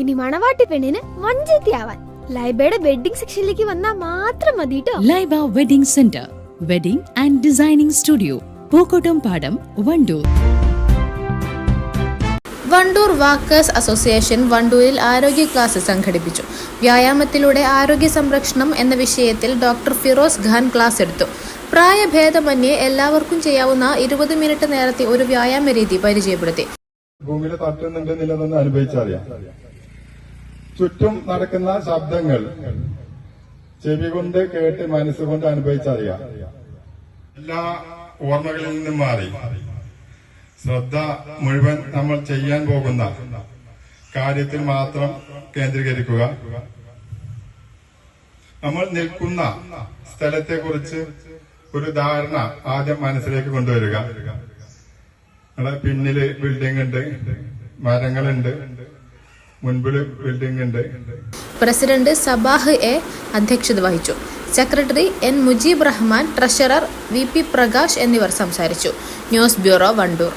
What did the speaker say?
ഇനി മണവാട്ടി പെണ്ണിന് മഞ്ചേത്തിയാവാൻ ലൈബയുടെ വെഡിങ് സെക്ഷനിലേക്ക് വന്നാൽ മാത്രം മതി കേട്ടോ Laiba wedding centre wedding and designing studio Pookkottum Padam Wandoor. Wandoor walkers association വണ്ടൂരിൽ ആരോഗ്യ ക്ലാസ് സംഘടിപ്പിച്ചു. വ്യായാമത്തിലൂടെ ആരോഗ്യ സംരക്ഷണം എന്ന വിഷയത്തിൽ ഡോക്ടർ ഫിറോസ് ഖാൻ ക്ലാസ് എടുത്തു. പ്രായഭേദമന്യേ എല്ലാവർക്കും ചെയ്യാവുന്ന ഇരുപത് മിനിറ്റ് നേരത്തെ ഒരു വ്യായാമ രീതി പരിചയപ്പെടുത്തി. ഭൂമിയിലെ തട്ടുന്നുണ്ട് അനുഭവിച്ചറിയാം. ചുറ്റും നടക്കുന്ന ശബ്ദങ്ങൾ ചെവി കൊണ്ട് കേട്ട് മനസ്സുകൊണ്ട് അനുഭവിച്ചറിയാം. എല്ലാ ഓർമ്മകളിൽ നിന്നും മാറി. ശ്രദ്ധ മുഴുവൻ നമ്മൾ ചെയ്യാൻ പോകുന്ന കാര്യത്തിൽ മാത്രം കേന്ദ്രീകരിക്കുക. നമ്മൾ നിൽക്കുന്ന സ്ഥലത്തെക്കുറിച്ച് ഒരു ധാരണ ആദ്യം മനസ്സിലേക്ക് കൊണ്ടുവരിക. നമ്മളെ പിന്നിൽ ബിൽഡിംഗ് ഉണ്ട് മരങ്ങളുണ്ട് ഉണ്ട് പ്രസിഡന്റ് സബാഹ് എ അധ്യക്ഷത വഹിച്ചു. Secretary N Mujeeb Rahman treasurer V P Prakash എന്നിവർ സംസാരിച്ചു. News bureau Wandoor.